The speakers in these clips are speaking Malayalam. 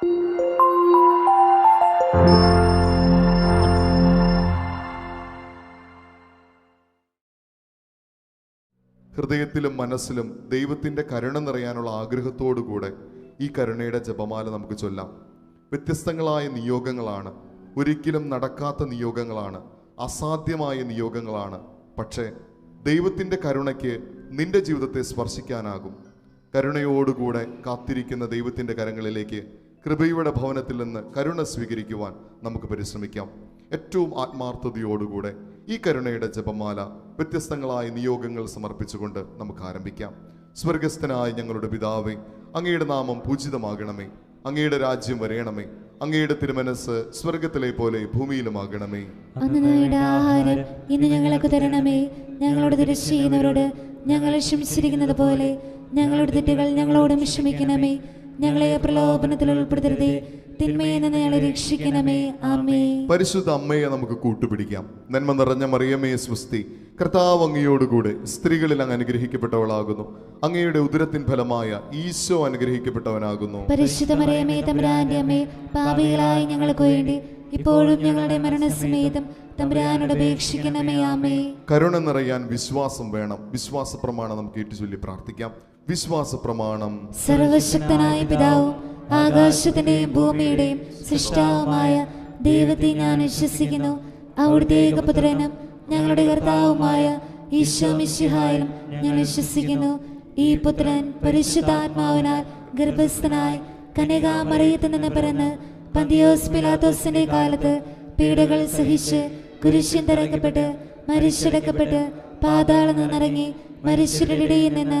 ഹൃദയത്തിലും മനസ്സിലും ദൈവത്തിന്റെ കരുണ നിറയാനുള്ള ആഗ്രഹത്തോടുകൂടെ ഈ കരുണയുടെ ജപമാല നമുക്ക് ചൊല്ലാം. വ്യത്യസ്തങ്ങളായ നിയോഗങ്ങളാണ്. ഒരിക്കലും നടക്കാത്ത നിയോഗങ്ങളാണ്. അസാധ്യമായ നിയോഗങ്ങളാണ്. പക്ഷേ ദൈവത്തിന്റെ കരുണയ്ക്ക് നിന്റെ ജീവിതത്തെ സ്പർശിക്കാനാകും. കരുണയോടുകൂടെ കാത്തിരിക്കുന്ന ദൈവത്തിന്റെ കരങ്ങളിലേക്ക് കൃപയുടെ ഭവനത്തിൽ നിന്ന് കരുണ സ്വീകരിക്കുവാൻ നമുക്ക് പരിശ്രമിക്കാം. ഏറ്റവും ആത്മാർത്ഥതയോടുകൂടെ ഈ കരുണയുടെ ജപമാല വ്യത്യസ്തങ്ങളായ നിയോഗങ്ങൾ സമർപ്പിച്ചുകൊണ്ട് നമുക്ക് ആരംഭിക്കാം. സ്വർഗസ്ഥനായ ഞങ്ങളുടെ പിതാവേ അങ്ങയുടെ നാമം പൂജിതമാകണമേ. അങ്ങയുടെ രാജ്യം വരയണമേ അങ്ങയുടെ തിരുമനസ് സ്വർഗത്തിലെ പോലെ ഭൂമിയിലുമാകണമേ. ആഹാരം ഇന്ന് ഞങ്ങൾക്ക് തരണമേ. ഞങ്ങളോട് ചെയ്യുന്നവരോട് ഞങ്ങളെ ക്ഷമിച്ചിരിക്കുന്നത് പോലെ ഞങ്ങളുടെ തെറ്റുകൾ ഞങ്ങളോടും ക്ഷമിക്കണമേ. ഞങ്ങളെ പ്രലോഭനത്തിൽ ഉൾപ്പെടുത്തരുതേ. തിന്മയിൽ നിന്ന് ഞങ്ങളെ രക്ഷിക്കണമേ. ആമേ പരിശുദ്ധ അമ്മയെ നമുക്ക് കൂട്ടുപിടിക്കാം. നന്മ നിറഞ്ഞ മറിയമേ സ്വസ്തി. കർത്താവ് അങ്ങയോടുകൂടെ സ്ത്രീകളിൽ അങ്ങ് അനുഗ്രഹിക്കപ്പെട്ടവളാകുന്നു. അങ്ങയുടെ ഉദരത്തിൻ ഫലമായ ഈശോ അനുഗ്രഹിക്കപ്പെട്ടവനാകുന്നു. പരിശുദ്ധ മറിയമേ തമ്പുരാന്റെ അമ്മേ പാപികളായി ഞങ്ങൾക്ക് വേണ്ടി ഇപ്പോഴും ഞങ്ങളുടെ മരണസമേതം തമ്പുരാനോട് അപേക്ഷിക്കണമേ. ആമേ കരുണ നിറയാൻ വിശ്വാസം വേണം. വിശ്വാസ പ്രമാണം നമുക്ക് ഏറ്റുചൊല്ലി പ്രാർത്ഥിക്കാം. വിശ്വാസ പ്രമാണം സർവശക്തനായ പിതാവും ആകാശത്തിന്റെയും ഭൂമിയുടെയും സൃഷ്ടാവുമായ ദൈവത്തെ ഞാൻ വിശ്വസിക്കുന്നു. അവിടുത്തെ ഏകപുത്രനും ഞങ്ങളുടെ കർത്താവുമായ ഈശോ മിശിഹായിലും ഞാൻ വിശ്വസിക്കുന്നു. ഈ പുത്രൻ പരിശുദ്ധാത്മാവിനാൽ ഗർഭസ്ഥനായി കനകാമറിയത്ത് നിന്ന് പിറന്ന് പന്തിയോസ് പിലാത്തോസിന്റെ കാലത്ത് പീഡകൾ സഹിച്ച് കുരിശിൻ തിരക്കപ്പെട്ട് മരിച്ചടക്കപ്പെട്ട് പാതാളം നിന്നിറങ്ങി മരിച്ചവരുടെ നിന്ന്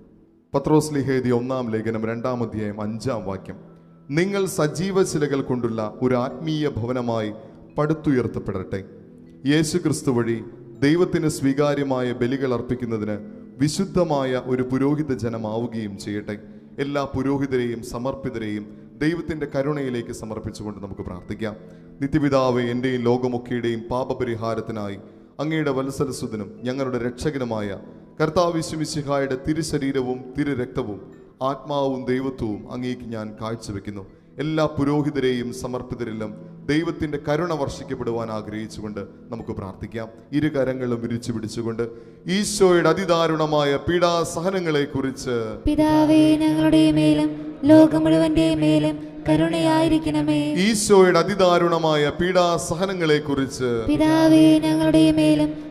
പത്രോസ് ലിഹേദി ഒന്നാം ലേഖനം രണ്ടാം അധ്യായം അഞ്ചാം വാക്യം. നിങ്ങൾ സജീവ ശിലകൾ കൊണ്ടുള്ള ഒരു ആത്മീയ ഭവനമായി പടുത്തുയർത്തപ്പെടട്ടെ. യേശു ക്രിസ്തു വഴി ദൈവത്തിന് സ്വീകാര്യമായ ബലികൾ അർപ്പിക്കുന്നതിന് വിശുദ്ധമായ ഒരു പുരോഹിത ജനമാവുകയും ചെയ്യട്ടെ. എല്ലാ പുരോഹിതരെയും സമർപ്പിതരെയും ദൈവത്തിന്റെ കരുണയിലേക്ക് സമർപ്പിച്ചുകൊണ്ട് നമുക്ക് പ്രാർത്ഥിക്കാം. നിത്യപിതാവ് എന്റെയും ലോകമൊക്കെയുടെയും പാപപരിഹാരത്തിനായി അങ്ങയുടെ വത്സരസുതനും ഞങ്ങളുടെ രക്ഷകനുമായ കർത്താവ് വിശ്വമിശിഹായുടെ തിരുശരീരവും തിരുരക്തവും ആത്മാവും ദൈവത്വവും അങ്ങേക്ക് ഞാൻ കാഴ്ചവെക്കുന്നു. എല്ലാ പുരോഹിതരെയും സമർപ്പിതരെല്ലാം ദൈവത്തിന്റെ കരുണ വർഷിക്കപ്പെടുവാൻ ആഗ്രഹിച്ചുകൊണ്ട് നമുക്ക് പ്രാർത്ഥിക്കാം. ഇരു കരങ്ങളും വിരിച്ചു പിടിച്ചുകൊണ്ട് ഈശോയുടെ അതിദാരുണമായ പീഡാസഹനങ്ങളെ കുറിച്ച് പിതാവേ ഞങ്ങളുടെ മേലും ലോകം മുഴുവന്റെ മേലും കരുണയായിരിക്കണമേ. ഈശോയുടെ അതിദാരുണമായ പീഡാസഹനങ്ങളെ കുറിച്ച് പിതാവേ ഞങ്ങളുടെ മേലും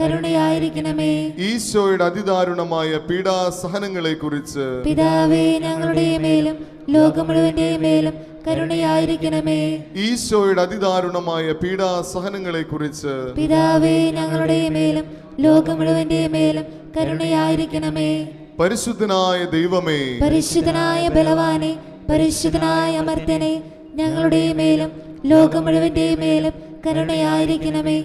കരുണയായിരിക്കണമേ. ഈശോയുടെ അതിദാരുണമായ പീഡാസഹനങ്ങളെ കുറിച്ച് പിതാവേ ഞങ്ങളുടെ മേലും ലോകം മുഴുവന്റെ മേലും കരുണയായിരിക്കണമേ. ഈശോയുടെ അതിദാരുണമായ പീഡാസഹനങ്ങളെ കുറിച്ച് പിതാവേ ഞങ്ങളുടെ മേലും ലോകം മുഴുവന്റെ മേലും കരുണയായിരിക്കണമേ. പരിശുദ്ധനായ ദൈവമേ. പരിശുദ്ധനായ ബലവാനെ പരിശുദ്ധനായ അമർത്തനെ ഞങ്ങളുടെ മേലും ലോകം മുഴുവന്റെ മേലും കരുണയായിരിക്കണമേ.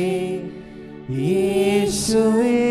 യേശുവേ നാദ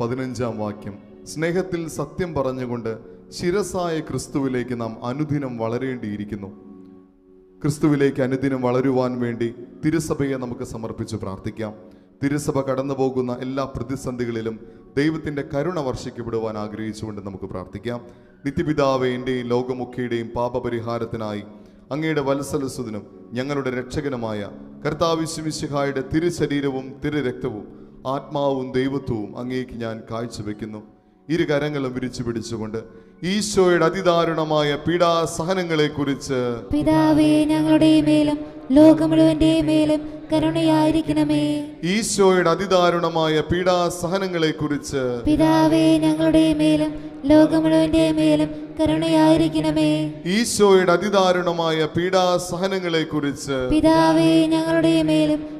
പതിനഞ്ചാം വാക്യം. സ്നേഹത്തിൽ സത്യം പറഞ്ഞുകൊണ്ട് ശിരസായ ക്രിസ്തുവിലേക്ക് നാം അനുദിനം വളരേണ്ടിയിരിക്കുന്നു. ക്രിസ്തുവിലേക്ക് അനുദിനം വളരുവാൻ വേണ്ടി തിരുസഭയെ നമുക്ക് സമർപ്പിച്ച് പ്രാർത്ഥിക്കാം. തിരുസഭ കടന്നു പോകുന്ന എല്ലാ പ്രതിസന്ധികളിലും ദൈവത്തിന്റെ കരുണ വർഷിക്കപ്പെടുവാൻ ആഗ്രഹിച്ചുകൊണ്ട് നമുക്ക് പ്രാർത്ഥിക്കാം. നിത്യപിതാവേന്റെയും എന്റെയും ലോകമൊക്കെയുടെയും പാപപരിഹാരത്തിനായി അങ്ങയുടെ വത്സലസുദിനും ഞങ്ങളുടെ രക്ഷകനുമായ കർത്താവിശ്വമിശിഹായുടെ തിരുശരീരവും തിരുരക്തവും ആത്മാവും ദൈവത്വവും അങ്ങേക്ക് ഞാൻ കാഴ്ചവെക്കുന്നു. ഇരു കരങ്ങളും വിരിച്ചു പിടിച്ചുകൊണ്ട് ഈശോയുടെ അതിദാരുണമായ പീഡാസഹനങ്ങളെക്കുറിച്ച് പിതാവേ ഞങ്ങളുടെ മേലും ലോകം മുഴുവന്റെ മേലും കരുണയായിരിക്കണമേ. ഈശോയുടെ അതിദാരുണമായ പീഡാസഹനങ്ങളെക്കുറിച്ച് പിതാവേ ഞങ്ങളുടെ മേലും ലോകം മുഴുവന്റെ മേലും കരുണയായിരിക്കണമേ. ഈശോയുടെ അതിദാരുണമായ പീഡാസഹനങ്ങളെക്കുറിച്ച് പിതാവേ ഞങ്ങളുടെ മേലും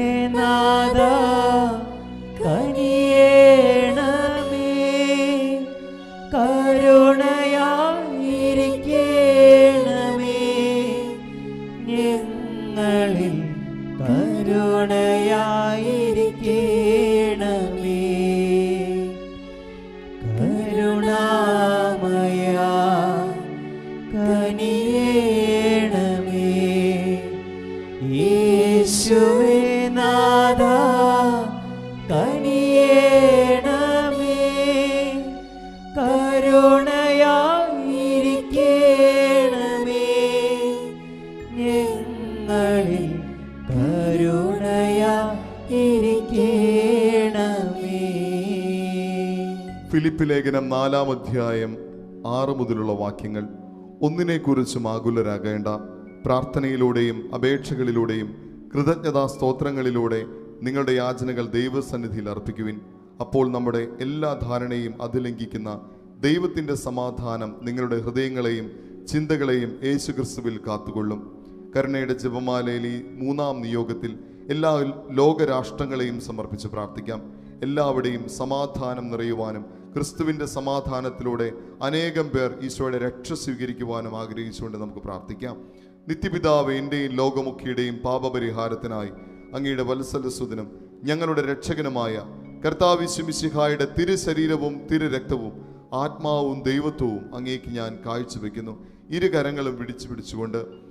ഫിലിപ്പ് ലേഖനം നാലാം അധ്യായം ആറ് മുതലുള്ള വാക്യങ്ങൾ. ഒന്നിനെക്കുറിച്ചും ആകുലരാകേണ്ട പ്രാർത്ഥനയിലൂടെയും അപേക്ഷകളിലൂടെയും കൃതജ്ഞതാ സ്തോത്രങ്ങളിലൂടെ നിങ്ങളുടെ യാചനകൾ ദൈവസന്നിധിയിൽ അർപ്പിക്കുവിൻ. അപ്പോൾ നമ്മുടെ എല്ലാ ധാരണയും അതിലംഘിക്കുന്ന ദൈവത്തിന്റെ സമാധാനം നിങ്ങളുടെ ഹൃദയങ്ങളെയും ചിന്തകളെയും യേശുക്രിസ്തുവിൽ കാത്തുകൊള്ളും. കരുണയുടെ ജപമാലയിൽ ഈ മൂന്നാം നിയോഗത്തിൽ എല്ലാ ലോകരാഷ്ട്രങ്ങളെയും സമർപ്പിച്ച് പ്രാർത്ഥിക്കാം. എല്ലാവിടെയും സമാധാനം നിറയുവാനും ക്രിസ്തുവിന്റെ സമാധാനത്തിലൂടെ അനേകം പേർ ഈശോയുടെ രക്ഷ സ്വീകരിക്കുവാനും ആഗ്രഹിച്ചുകൊണ്ട് നമുക്ക് പ്രാർത്ഥിക്കാം. നിത്യപിതാവ് എന്റെയും ലോകമുഖിയുടെയും പാപപരിഹാരത്തിനായി അങ്ങയുടെ വത്സലസുദിനും ഞങ്ങളുടെ രക്ഷകനുമായ കർത്താവിശ്വമിശിഹായുടെ തിരു ശരീരവും തിരു രക്തവും ആത്മാവും ദൈവത്വവും അങ്ങേക്ക് ഞാൻ കാഴ്ചവെക്കുന്നു. ഇരു കരങ്ങളും പിടിച്ചു പിടിച്ചുകൊണ്ട്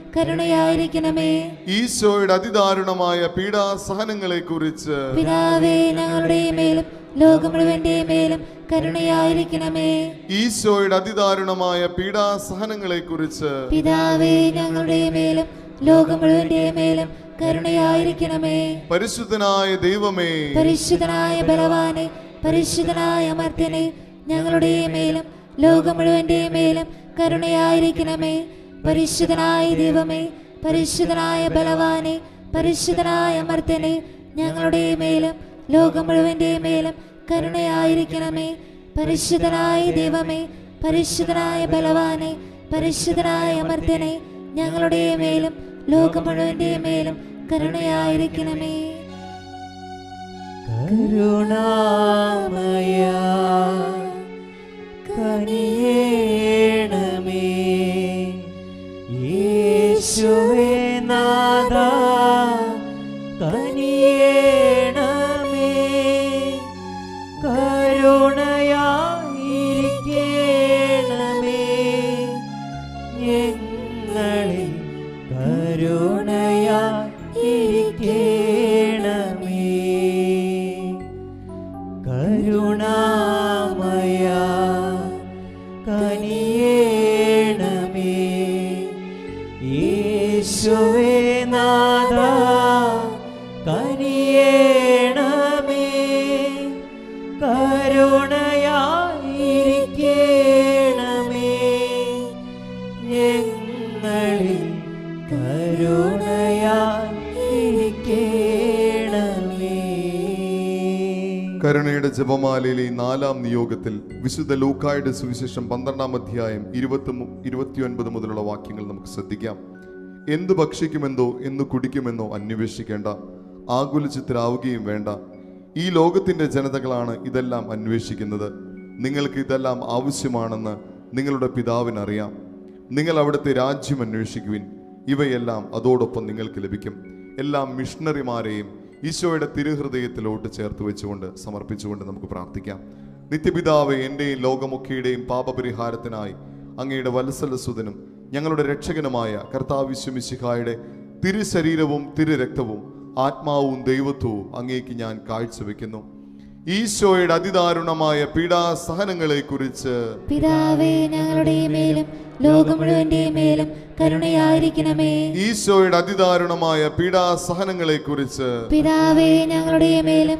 കരുണയായിരിക്കണമേ. ഈശോയുടെ അതിദാരുണമായ പീഡാസഹനങ്ങളെ കുറിച്ച് പിതാവേ ഞങ്ങളുടെ മേലും ലോകം മുഴുവന്റെ മേലും കരുണയായിരിക്കണമേ. ഈശോയുടെ അതിദാരുണമായ പീഡാസഹനങ്ങളെ കുറിച്ച് പിതാവേ ഞങ്ങളുടെ മേലും ലോകം മുഴുവന്റെ മേലും കരുണയായിരിക്കണമേ. പരിശുദ്ധനായ ദൈവമേ പരിശുദ്ധനായ ബലവാനെ പരിശുദ്ധനായ മർദ്ദനെ ഞങ്ങളുടെ മേലും ലോകം മുഴുവന്റെ മേലും കരുണയായിരിക്കണമേ. പരിശുദ്ധനായ ദൈവമേ പരിശുദ്ധനായ ബലവാനെ പരിശുദ്ധനായ മർദ്ദനെ ഞങ്ങളുടെ മേലും ലോകം മുഴുവന്റെ മേലും കരുണയായിരിക്കണമേ. പരിശുദ്ധനായ ദൈവമേ പരിശുദ്ധനായ ബലവാനെ പരിശുദ്ധനായ മർദ്ദനെ ഞങ്ങളുടെ മേലും ലോകം മുഴുവന്റെ മേലും കരുണയായിരിക്കണമേ. കരുണാമയ യേശുവേ നാദ കനിയേണമേ. കരുണയായിരിക്കണമേ. ഞങ്ങളിൽ കരുണയായിരിക്കണമേ. കരുണയുടെ ജപമാലയിലെ നാലാം നിയോഗത്തിൽ വിശുദ്ധ ലൂക്കായുടെ സുവിശേഷം പന്ത്രണ്ടാം അധ്യായം ഇരുപത്തി ഇരുപത്തിയൊൻപത് മുതലുള്ള വാക്യങ്ങൾ നമുക്ക് ശ്രദ്ധിക്കാം. എന്തു ഭക്ഷിക്കുമെന്നോ എന്തു കുടിക്കുമെന്നോ അന്വേഷിക്കേണ്ട ആകുലചിത്രാവുകയും വേണ്ട. ഈ ലോകത്തിന്റെ ജനതകളാണ് ഇതെല്ലാം അന്വേഷിക്കുന്നത്. നിങ്ങൾക്ക് ഇതെല്ലാം ആവശ്യമാണെന്ന് നിങ്ങളുടെ പിതാവിനറിയാം. നിങ്ങൾ അവിടുത്തെ രാജ്യം അന്വേഷിക്കുവിൻ. ഇവയെല്ലാം അതോടൊപ്പം നിങ്ങൾക്ക് ലഭിക്കും. എല്ലാ മിഷണറിമാരെയും ഈശോയുടെ തിരുഹൃദയത്തിലോട്ട് ചേർത്ത് വെച്ചുകൊണ്ട് സമർപ്പിച്ചുകൊണ്ട് നമുക്ക് പ്രാർത്ഥിക്കാം. നിത്യപിതാവ് എന്റെയും ലോകമൊക്കെയുടെയും പാപപരിഹാരത്തിനായി അങ്ങയുടെ വത്സലസുതനും ഞങ്ങളുടെ രക്ഷകനുമായ കർത്താവിശ്വമിശിഹായുടെ തിരുശരീരവും തിരുരക്തവും ആത്മാവും ദൈവത്വവും അങ്ങേക്ക് ഞാൻ കാഴ്ചവെക്കുന്നു. ഈശോയുടെ അതിദാരുണമായ പീഡാസഹനങ്ങളെ കുറിച്ച് പിതാവേ ഞങ്ങളുടെ മേലും ലോകം മുഴുവന്റെ മേലും കരുണയായിരിക്കണമേ. ഈശോയുടെ അതിദാരുണമായ പീഡാസഹനങ്ങളെ കുറിച്ച് പിതാവേ ഞങ്ങളുടെ മേലും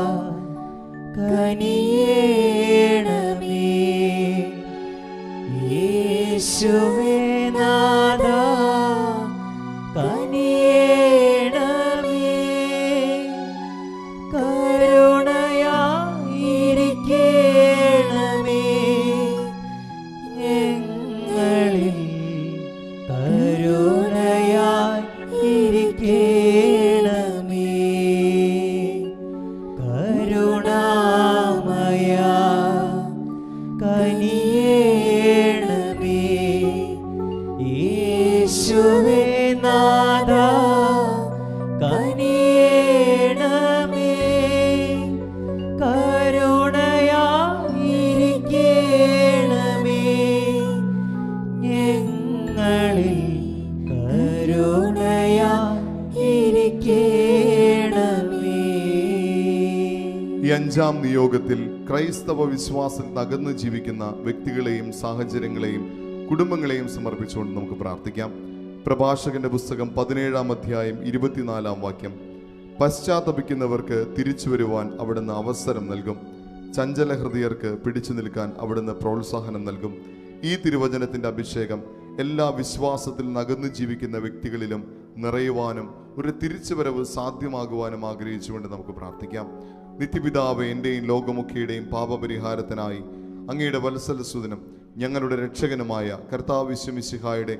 യേശുവേ അഞ്ചാം നിയോഗത്തിൽ ക്രൈസ്തവ വിശ്വാസം തകർന്ന് ജീവിക്കുന്ന വ്യക്തികളെയും സാഹചര്യങ്ങളെയും കുടുംബങ്ങളെയും സമർപ്പിച്ചുകൊണ്ട് നമുക്ക് പ്രാർത്ഥിക്കാം. പ്രഭാഷകന്റെ പുസ്തകം പതിനേഴാം അധ്യായം ഇരുപത്തിനാലാം വാക്യം. പശ്ചാത്തപിക്കുന്നവർക്ക് തിരിച്ചു വരുവാൻ അവിടുന്ന് അവസരം നൽകും. ചഞ്ചല ഹൃദയർക്ക് പിടിച്ചു നിൽക്കാൻ അവിടുന്ന് പ്രോത്സാഹനം നൽകും. ഈ തിരുവചനത്തിന്റെ അഭിഷേകം എല്ലാ വിശ്വാസത്തിൽ നകന്നു ജീവിക്കുന്ന വ്യക്തികളിലും നിറയുവാനും ഒരു തിരിച്ചുവരവ് സാധ്യമാകുവാനും ആഗ്രഹിച്ചുകൊണ്ട് നമുക്ക് പ്രാർത്ഥിക്കാം. നിത്യപിതാവ് എന്റെയും ലോകമൊക്കെയുടെയും പാപപരിഹാരത്തിനായി അങ്ങയുടെ വത്സലസുദിനം ഞങ്ങളുടെ രക്ഷകനുമായ കർത്താവിശ്വമിശിഹായുടെ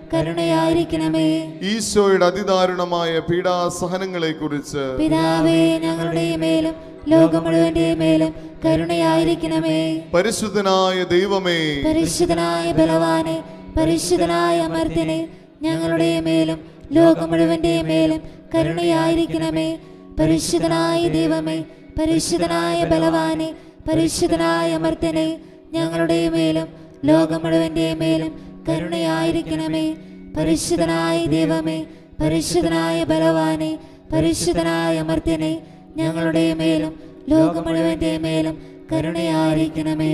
കരുണയായിരിക്കണമേ. ഈശോയുടെ അതിദാരുണമായ പീഡാസഹനങ്ങളെ കുറിച്ച് പിതാവേ ഞങ്ങളുടെ മേലും ലോകം മുഴുവന്റെ മേലും കരുണയായിരിക്കണമേ. പരിശുദ്ധനായ ദൈവമേ. പരിശുദ്ധനായ ബലവാനെ പരിശുദ്ധനായ അമർത്തിനെ ഞങ്ങളുടെ മേലും ലോകം മുഴുവന്റെ മേലും കരുണയായിരിക്കണമേ. പരിശുദ്ധനായ ദൈവമേ പരിശുദ്ധനായ ബലവാനെ പരിശുദ്ധനായ അമർത്തിനെ ഞങ്ങളുടെ മേലും ലോകം മുഴുവന്റെ മേലും കരുണയായിരിക്കണമേ. പരിശുദ്ധനായ ദൈവമേ പരിശുദ്ധനായ ബലവാനെ പരിശുദ്ധനായ അമർത്തനെ ഞങ്ങളുടെ മേലും ലോകം മുഴുവന്റെ മേലും കരുണയായിരിക്കണമേ.